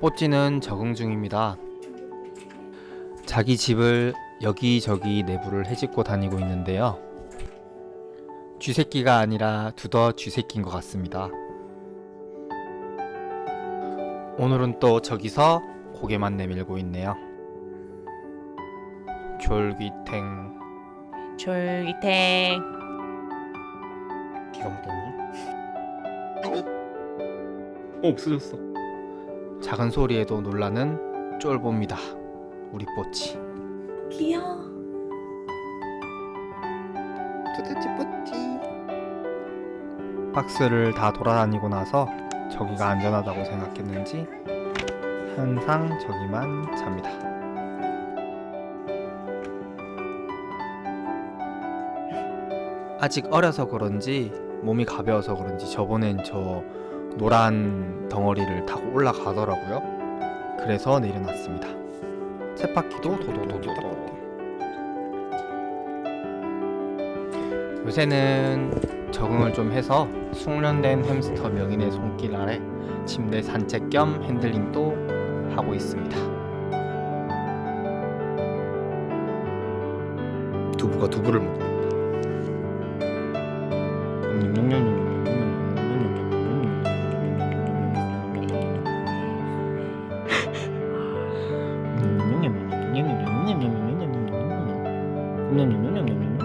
뽀찌는 적응 중입니다. 자기 집을 여기저기 내부를 헤집고 다니고 있는데요. 쥐새끼가 아니라 두더 쥐새끼인 것 같습니다. 오늘은 또 저기서 고개만 내밀고 있네요. 졸귀탱 졸기탱 기가 막혔니? 어, 없어졌어. 작은 소리에도 놀라는 쫄보입니다. 우리 뽀치. 귀여워 도대체 뽀치. 박스를 다 돌아다니고 나서 저기가 안전하다고 생각했는지 항상 저기만 잡니다. 아직 어려서 그런지 몸이 가벼워서 그런지 저번엔 저 노란 덩어리를 타고 올라가더라고요. 그래서 내려놨습니다. 쳇바퀴도 도도도도도. 요새는 적응을 좀 해서 숙련된 햄스터 명인의 손길 아래 침대 산책 겸 핸들링도 하고 있습니다. 두부가 두부를 먹고. 냠냠냠냠. Ням-ням-ням-ням-ням.